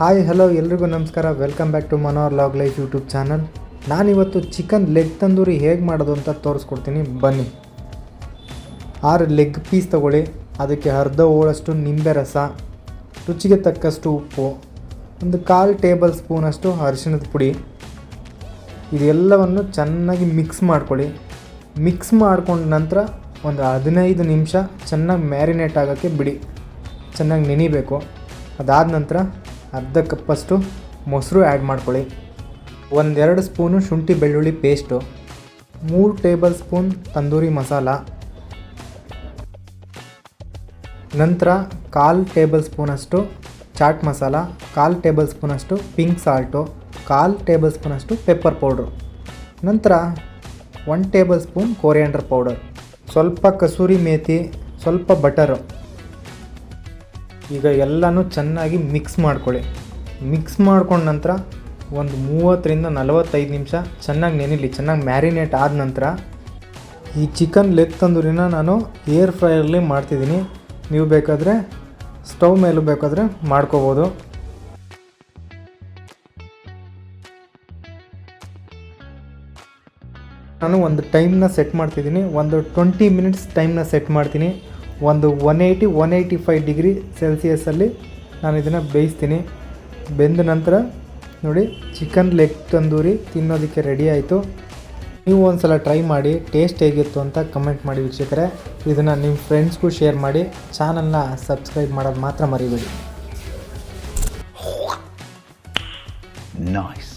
Hi, hello, ಎಲ್ರಿಗೂ ನಮಸ್ಕಾರ. Welcome back to Manor log life YouTube channel. ನಾನಿವತ್ತು ಚಿಕನ್ ಲೆಗ್ ತಂದೂರಿ ಹೇಗೆ ಮಾಡೋದು ಅಂತ ತೋರಿಸ್ಕೊಡ್ತೀನಿ. ಬನ್ನಿ. ಆರು ಲೆಗ್ ಪೀಸ್ ತಗೊಳ್ಳಿ. ಅದಕ್ಕೆ ಅರ್ಧ ಹೋಳಷ್ಟು ನಿಂಬೆ ರಸ, ರುಚಿಗೆ ತಕ್ಕಷ್ಟು ಉಪ್ಪು, ಒಂದು ಕಾಲು ಟೇಬಲ್ ಸ್ಪೂನಷ್ಟು ಅರಿಶಿಣದ ಪುಡಿ. ಇದೆಲ್ಲವನ್ನು ಚೆನ್ನಾಗಿ ಮಿಕ್ಸ್ ಮಾಡ್ಕೊಳ್ಳಿ. ಮಿಕ್ಸ್ ಮಾಡ್ಕೊಂಡ ನಂತರ ಒಂದು ಹದಿನೈದು ನಿಮಿಷ ಚೆನ್ನಾಗಿ ಮ್ಯಾರಿನೇಟ್ ಆಗೋಕ್ಕೆ ಬಿಡಿ. ಚೆನ್ನಾಗಿ ನೆನಿಬೇಕು. ಅದಾದ ನಂತರ ಅರ್ಧ ಕಪ್ಪಷ್ಟು ಮೊಸರು ಆ್ಯಡ್ ಮಾಡ್ಕೊಳ್ಳಿ. ಒಂದೆರಡು ಸ್ಪೂನು ಶುಂಠಿ ಬೆಳ್ಳುಳ್ಳಿ ಪೇಸ್ಟು ಮೂರು ಟೇಬಲ್ ಸ್ಪೂನ್ ತಂದೂರಿ ಮಸಾಲ. ನಂತರ ಕಾಲು ಟೇಬಲ್ ಸ್ಪೂನಷ್ಟು ಚಾಟ್ ಮಸಾಲ, ಕಾಲು ಟೇಬಲ್ ಸ್ಪೂನಷ್ಟು ಪಿಂಕ್ ಸಾಲ್ಟು ಕಾಲು ಟೇಬಲ್ ಸ್ಪೂನಷ್ಟು ಪೆಪ್ಪರ್ ಪೌಡ್ರು ನಂತರ one tablespoon coriander powder ಸ್ವಲ್ಪ ಕಸೂರಿ ಮೇಥಿ ಸ್ವಲ್ಪ ಬಟರು ಈಗ ಎಲ್ಲನೂ ಚೆನ್ನಾಗಿ ಮಿಕ್ಸ್ ಮಾಡ್ಕೊಳ್ಳಿ. ಮಿಕ್ಸ್ ಮಾಡ್ಕೊಂಡ ನಂತರ ಒಂದು ಮೂವತ್ತರಿಂದ ನಲವತ್ತೈದು ನಿಮಿಷ ಚೆನ್ನಾಗಿ ನೆನಿಲಿ, ಚೆನ್ನಾಗಿ ಮ್ಯಾರಿನೇಟ್ ಆದ ನಂತರ ಈ ಚಿಕನ್ ಲೆಗ್ ತಂದೂರಿನ ನಾನು ಏರ್ ಫ್ರೈಯಲ್ಲಿ ಮಾಡ್ತಿದ್ದೀನಿ. ನೀವು ಬೇಕಾದರೆ ಸ್ಟವ್ ಮೇಲೂ ಬೇಕಾದರೆ ಮಾಡ್ಕೋಬೋದು. ನಾನು ಒಂದು ಟೈಮ್ನ ಸೆಟ್ ಮಾಡ್ತಿದ್ದೀನಿ. ಒಂದು ಟ್ವೆಂಟಿ ಮಿನಿಟ್ಸ್ ಟೈಮ್ನ ಸೆಟ್ ಮಾಡ್ತೀನಿ. ಒಂದು one eighty one eighty five degree ಸೆಲ್ಸಿಯಸಲ್ಲಿ ನಾನು ಇದನ್ನು ಬೇಯಿಸ್ತೀನಿ. ಬೆಂದ ನಂತರ ನೋಡಿ ಚಿಕನ್ ಲೆಗ್ ತಂದೂರಿ ತಿನ್ನೋದಕ್ಕೆ ರೆಡಿ ಆಯಿತು. ನೀವು ಒಂದು ಸಲ ಟ್ರೈ ಮಾಡಿ ಟೇಸ್ಟ್ ಹೇಗಿತ್ತು ಅಂತ ಕಮೆಂಟ್ ಮಾಡಿ ವೀಕ್ಷಕರೇ. ಇದನ್ನು ನಿಮ್ಮ ಫ್ರೆಂಡ್ಸ್ಗೂ ಶೇರ್ ಮಾಡಿ ಚಾನಲ್ನ ಸಬ್ಸ್ಕ್ರೈಬ್ ಮಾಡೋದು ಮಾತ್ರ ಮರಿಬೇಡಿ. Nice.